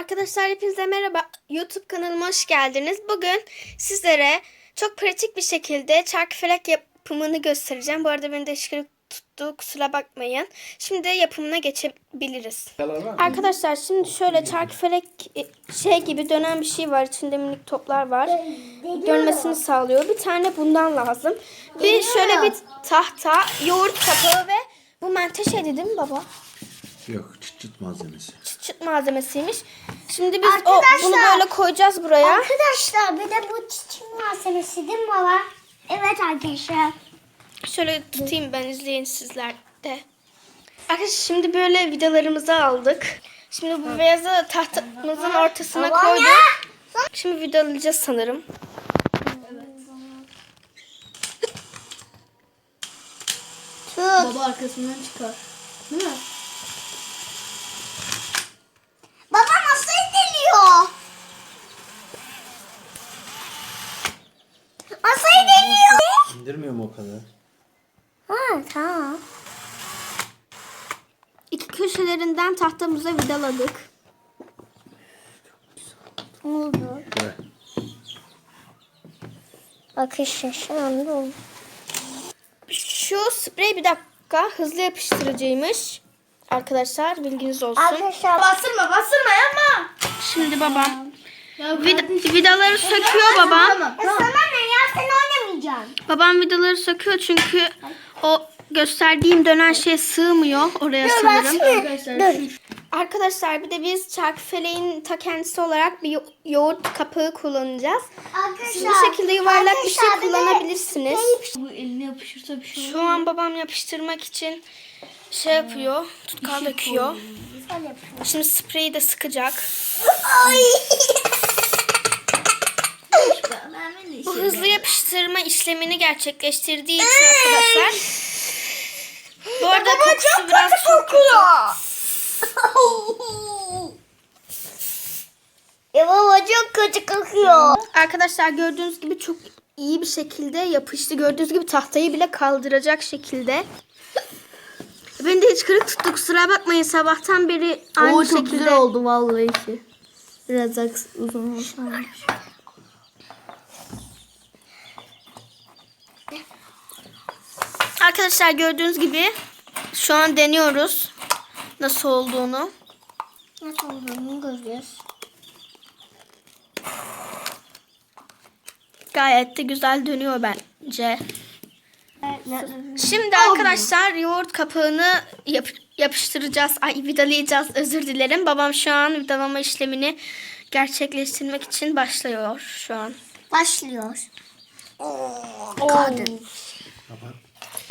Arkadaşlar hepinize merhaba. YouTube kanalıma hoş geldiniz. Bugün sizlere çok pratik bir şekilde çarkıfelek yapımını göstereceğim. Bu arada beni de ışkırık tuttu.Kusura bakmayın. Şimdi yapımına geçebiliriz. Arkadaşlar şimdi şöyle çarkıfelek e, şey gibi dönen bir şey var. İçinde minik toplar var. Dönmesini sağlıyor. Bir tane bundan lazım. Bir şöyle bir tahta, yoğurt kapağı ve bu menteşeydi değil mi baba? Yok çıt çıt malzemesi. çıt çıt malzemesiymiş. Şimdi biz o Arkadaşlar- bunu böyle koyacağız buraya. Arkadaşlar bir de bu çiçek malzemesi değil mi baba? Evet arkadaşlar. Şöyle tutayım ben izleyin sizler de. Arkadaşlar şimdi böyle vidalarımızı aldık. Şimdi bu beyazı tahtamızın ortasına Babam koyduk. ya. Şimdi vidalayacağız sanırım. Tut. Baba arkasından çıkar. Değil mi? Baba nasıl ediliyor? Nasıl ediliyor? İndirmiyorum o kadar. Ha tamam. İki köşelerinden tahtamıza vidaladık. Oldu. Böyle. Arkadaşlar şu anda oldu. Şu sprey bir dakika hızlı yapıştırıcıymış. Arkadaşlar bilginiz olsun. Arkadaşlar Bastırma bastırma yapma. Şimdi babam Ya vid- vidaları söküyor babam. Tamam ya sana ne ya sen oynamayacaksın. Babam vidaları söküyor çünkü o gösterdiğim dönen şey sığmıyor oraya sanırım. Arkadaşlar şu Arkadaşlar bir de biz çarkıfeleğin ta kendisi olarak bir yo- yoğurt kapağı kullanacağız. Arkadaşlar. Siz bu şekilde yuvarlak bir şey arkadaşlar, bir de kullanabilirsiniz. bu eline yapışırsa bir şey olur. Şu an babam yapıştırmak için şey yapıyor, tutkal döküyor. Şimdi spreyi de sıkacak. Ay. Bu hızlı yapıştırma işlemini gerçekleştirdiği için arkadaşlar. Bu arada kokusu biraz çok Ya baba çok kötü kokuyor. Arkadaşlar gördüğünüz gibi çok iyi bir şekilde yapıştı. Gördüğünüz gibi tahtayı bile kaldıracak şekilde. Beni de hiç kırık tuttu. Kusura bakmayın sabahtan beri aynı Oo çok şekilde. güzel oldu vallahi ki. Biraz daha uzun olsa. Arkadaşlar gördüğünüz gibi şu an deniyoruz nasıl olduğunu. Nasıl olduğunu görüyoruz. Gayet de güzel dönüyor bence. Şimdi arkadaşlar yoğurt kapağını yap- yapıştıracağız. Ay vidalayacağız özür dilerim. Babam şu an vidalama işlemini gerçekleştirmek için başlıyor şu an. Başlıyor. Kadın.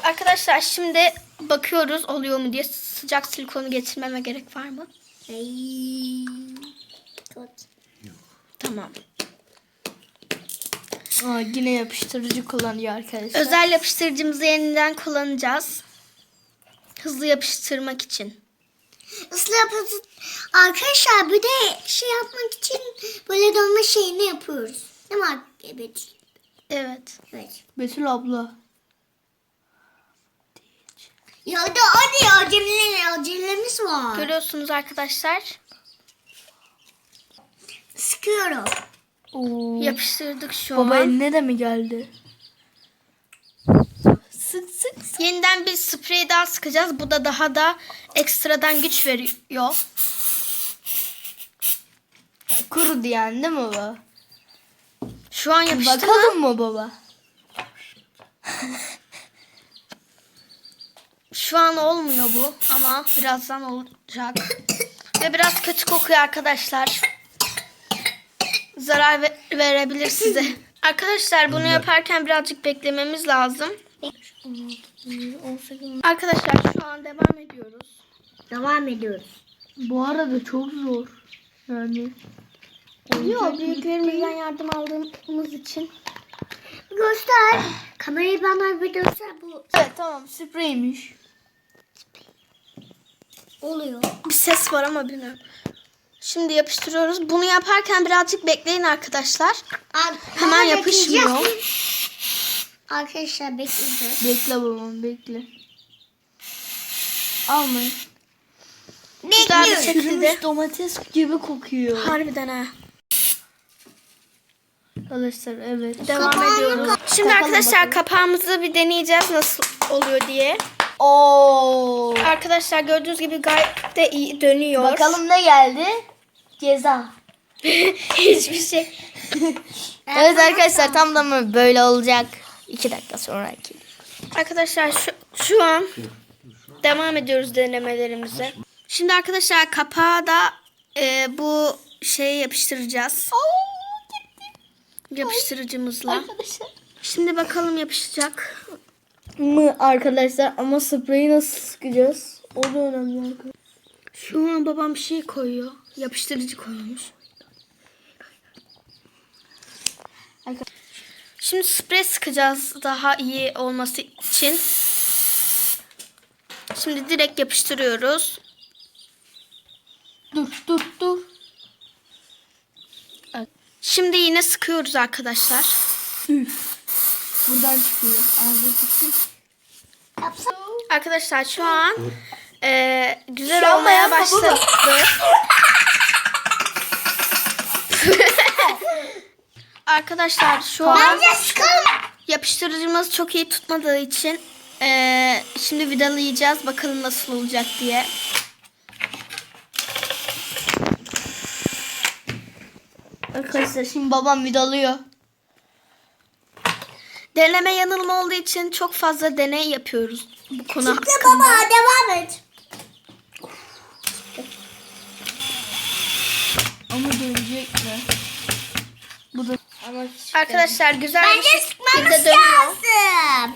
Arkadaşlar şimdi bakıyoruz oluyor mu diye sıcak silikonu getirmeme gerek var mı? Ay. Tamam. Aa, yine yapıştırıcı kullanıyor arkadaşlar. Özel yapıştırıcımızı yeniden kullanacağız. Hızlı yapıştırmak için. Islı yapıyoruz. Arkadaşlar bir de şey yapmak için böyle dönme şeyini yapıyoruz. Değil mi? Evet. Evet. Evet. Betül abla. Ya da hadi aceleler, acelemiz var. Görüyorsunuz arkadaşlar. Sıkıyorum. Oo. Yapıştırdık şu Baba an. eline de mi geldi? Sık sık sık. Yeniden bir sprey daha sıkacağız. Bu da daha da ekstradan güç veriyor. Kurudu yani değil mi baba? Şu an yapıştı mı? Bakalım mı baba? Şu an olmuyor bu ama birazdan olacak. Ve biraz kötü kokuyor arkadaşlar. Zarar ve- verebilir size. Arkadaşlar bunu yaparken birazcık beklememiz lazım. Arkadaşlar şu an devam ediyoruz. Devam ediyoruz. Bu arada çok zor. Yani. Yok büyüklerimizden yardım aldığımız için. Göster. Kamerayı bana bir göster. Bu Evet tamam spreymiş. Oluyor. Bir ses var ama bilmiyorum. Şimdi yapıştırıyoruz. Bunu yaparken birazcık bekleyin arkadaşlar. Ar- Hemen yapışmıyor. Arkadaşlar bekleyeceğiz. Bekle babam bekle. Almayın. güzel bir şekilde. Domates gibi kokuyor. Harbiden ha. Arkadaşlar evet. Devam Kapağını ediyoruz. Şimdi arkadaşlar bakalım. kapağımızı bir deneyeceğiz nasıl oluyor diye. Oo. Arkadaşlar gördüğünüz gibi gayet de iyi dönüyor. Bakalım ne geldi? Ceza. Hiçbir şey. Evet arkadaşlar tam da böyle olacak. İki dakika sonraki. Arkadaşlar şu, şu an devam ediyoruz denemelerimize. Şimdi arkadaşlar kapağı da e, bu şeyi yapıştıracağız. Yapıştırıcımızla. Arkadaşlar. Şimdi bakalım yapışacak. Mı arkadaşlar ama spreyi nasıl sıkacağız? O da önemli arkadaşlar. Şu an babam bir şey koyuyor. Yapıştırıcı koymuş. Şimdi sprey sıkacağız daha iyi olması için. Şimdi direkt yapıştırıyoruz. Dur dur dur. Şimdi yine sıkıyoruz arkadaşlar. Buradan çıkıyor. Ağzı. Arkadaşlar şu an e, güzel Şu an olmaya bayağı başladı. arkadaşlar şu an Bence sıkalım. yapıştırıcımız çok iyi tutmadığı için e, şimdi vidalayacağız bakalım nasıl olacak diye. Arkadaşlar şimdi babam vidalıyor. Deneme yanılma olduğu için çok fazla deney yapıyoruz bu konu Çıktı hakkında. baba devam et. Ama dönecek mi? Bu da ama Arkadaşlar güzel bir Bence şekilde sıkmamız dönüyor. lazım.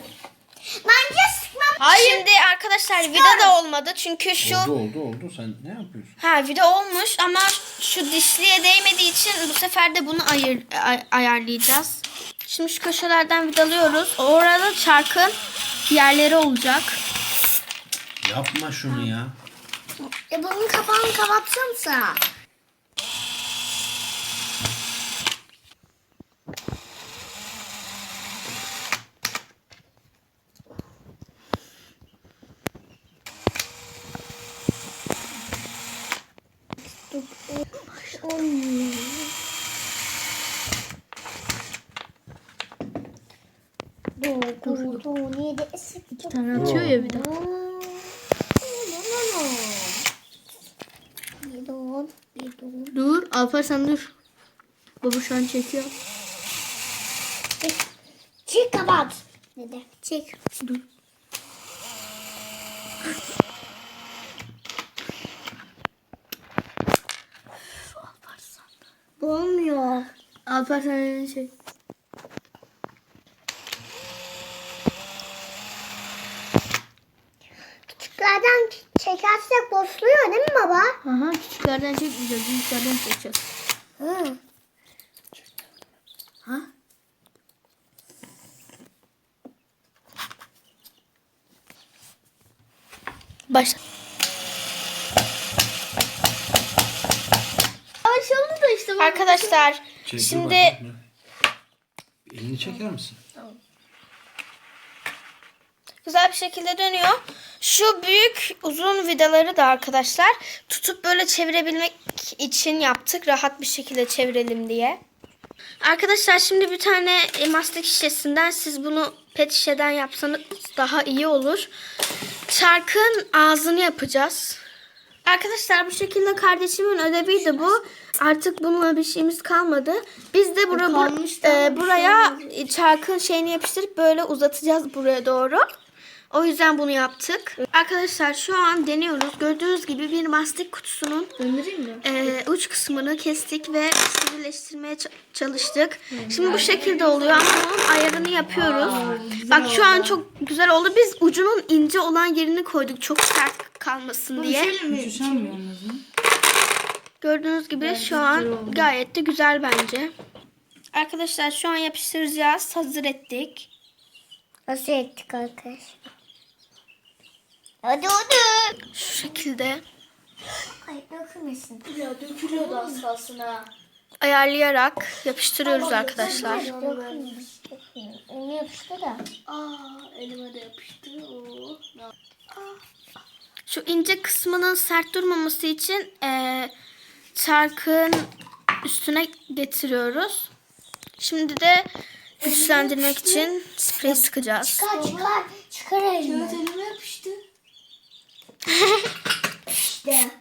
Bence sıkmam. Şimdi arkadaşlar vida da olmadı çünkü şu Oldu oldu oldu. Sen ne yapıyorsun? ha vida olmuş ama şu dişliye değmediği için bu sefer de bunu ayır, ay- ayarlayacağız. Şimdi şu köşelerden vidalıyoruz. Orada çarkın yerleri olacak. Yapma şunu ya. E bunun kapağını kapatsanıza. İki tane atıyor ya bir bidon. Dur Alparslan dur. Baba şu an çekiyor. Çık kapat. Ne de? Çık. Dur. Bu olmuyor. Alparslan elini çek. Küçüklerden çekersek bozuluyor değil mi baba? Aha küçüklerden çekmeyeceğiz. Büyüklerden çekeceğiz. Hı. Ha? Başla. Oldu da işte. Arkadaşlar şimdi. Elini çeker misin? Güzel bir şekilde dönüyor. Şu büyük uzun vidaları da arkadaşlar tutup böyle çevirebilmek için yaptık. Rahat bir şekilde çevirelim diye. Arkadaşlar şimdi bir tane e, mastik şişesinden siz bunu pet şişeden yapsanız daha iyi olur. Çarkın ağzını yapacağız. Arkadaşlar bu şekilde kardeşimin ödeviydi bu. Artık bununla bir şeyimiz kalmadı. Biz de bura, bur- kalmıştı e, bir şey buraya çarkın şeyini yapıştırıp böyle uzatacağız buraya doğru. O yüzden bunu yaptık. Arkadaşlar şu an deniyoruz. Gördüğünüz gibi bir mastik kutusunun e, uç kısmını kestik ve sivrileştirmeye çalıştık. Şimdi bu şekilde oluyor ama onun ayarını yapıyoruz. Bak şu an çok güzel oldu. Biz ucunun ince olan yerini koyduk çok sert kalmasın diye. Gördüğünüz gibi şu an gayet de güzel bence. Arkadaşlar şu an yapıştıracağız. Hazır ettik. Nasıl ettik arkadaşlar? Hadi hadi. Şu şekilde Ay dökülmesin. Ya dökülüyordu az kalsın ha. ayarlayarak yapıştırıyoruz arkadaşlar. Dökülmüş. Onu yapıştı da. Aa elime de yapıştı. Oo. Şu ince kısmının sert durmaması için eee çarkın üstüne getiriyoruz. Şimdi de güçlendirmek için sprey sıkacağız. Çıkar çıkar. Çıkar elini. elime yapıştı. İşte.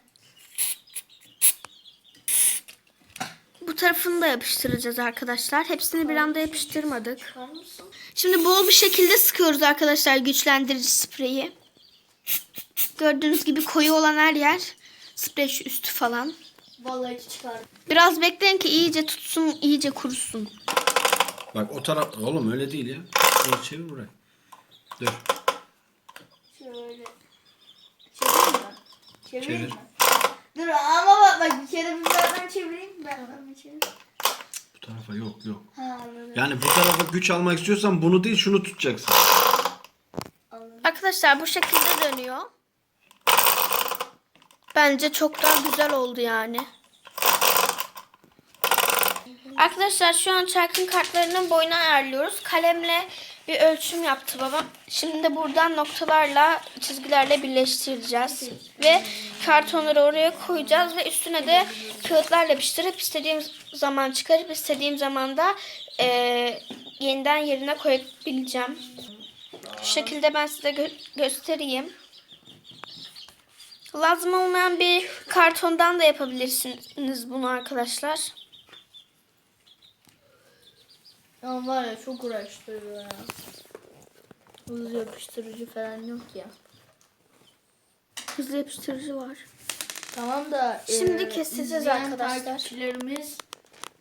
Bu tarafını da yapıştıracağız arkadaşlar. Hepsini bir anda yapıştırmadık. Şimdi bol bir şekilde sıkıyoruz arkadaşlar güçlendirici spreyi. Gördüğünüz gibi koyu olan her yer sprey şu üstü falan. Vallahi çıkardım. Biraz bekleyin ki iyice tutsun, iyice kurusun. Bak o taraf oğlum öyle değil ya. Şöyle çevir buraya. Dur. Şöyle. Çevireyim mi? Çevir. Dur ama bak bak bir kere bir ben çevireyim. Ben ben çevireyim. Bu tarafa yok yok. Ha anladım. Yani bu tarafa güç almak istiyorsan bunu değil şunu tutacaksın. Arkadaşlar bu şekilde dönüyor. Bence çok daha güzel oldu yani. Arkadaşlar şu an çarkın kartlarının boyunu ayarlıyoruz. Kalemle bir ölçüm yaptı babam. Şimdi buradan noktalarla, çizgilerle birleştireceğiz. Ve kartonları oraya koyacağız ve üstüne de kağıtlarla yapıştırıp istediğim zaman çıkarıp istediğim zaman da eee, yeniden yerine koyabileceğim. Şu şekilde ben size gö- göstereyim. Lazım olmayan bir kartondan da yapabilirsiniz bunu arkadaşlar. Ama var ya çok uğraştırıyor ya. Hızlı yapıştırıcı falan yok ya. Hızlı yapıştırıcı var. Tamam da Şimdi e, keseceğiz izleyen arkadaşlar. Takipçilerimiz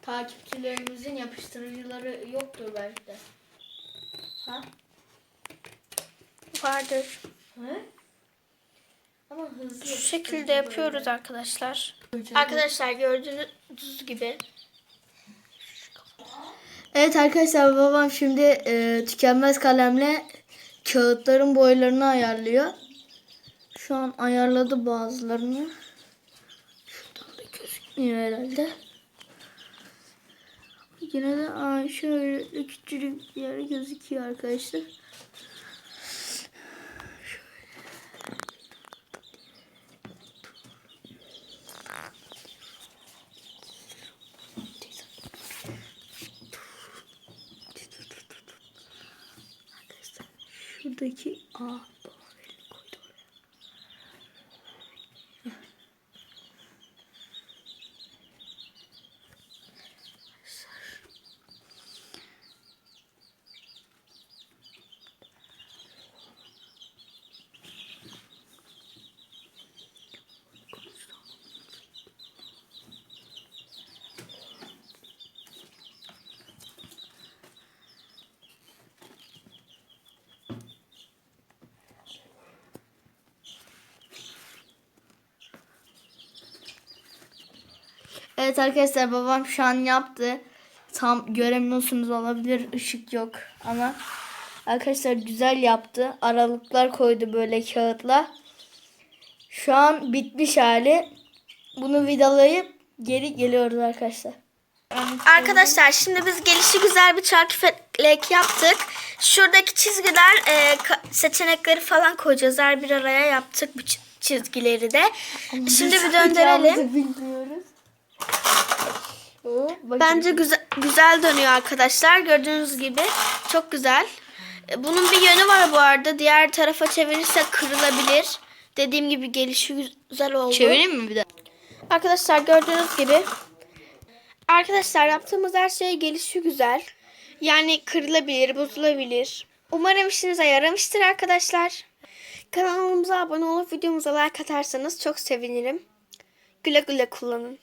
takipçilerimizin yapıştırıcıları yoktur belki de. Ha? Vardır. He? Ama hızlı Şu şekilde yapıyoruz arkadaşlar. Arkadaşlar gördüğünüz gibi. Evet arkadaşlar babam şimdi e, tükenmez kalemle kağıtların boylarını ayarlıyor. Şu an ayarladı bazılarını. Şuradan da gözükmüyor herhalde. Yine de aa, şöyle küçücük bir yer gözüküyor arkadaşlar. Şuradaki A Evet arkadaşlar babam şu an yaptı. Tam göremiyorsunuz olabilir ışık yok ama arkadaşlar güzel yaptı. Aralıklar koydu böyle kağıtla. Şu an bitmiş hali. Bunu vidalayıp geri geliyoruz arkadaşlar. Arkadaşlar şimdi biz gelişi güzel bir çarkı felek yaptık. Şuradaki çizgiler e, seçenekleri falan koyacağız. Her bir araya yaptık bu çi- çizgileri de. Şimdi bir döndürelim. Bilmiyoruz. Bence güzel, güzel dönüyor arkadaşlar. Gördüğünüz gibi çok güzel. E, Bunun bir yönü var bu arada. Diğer tarafa çevirirsek kırılabilir. Dediğim gibi gelişi güzel oldu. Çevireyim mi bir daha? Arkadaşlar gördüğünüz gibi arkadaşlar yaptığımız her şey gelişi güzel. Yani kırılabilir, bozulabilir. Umarım işinize yaramıştır arkadaşlar. Kanalımıza abone olup videomuza like atarsanız çok sevinirim. Güle güle kullanın.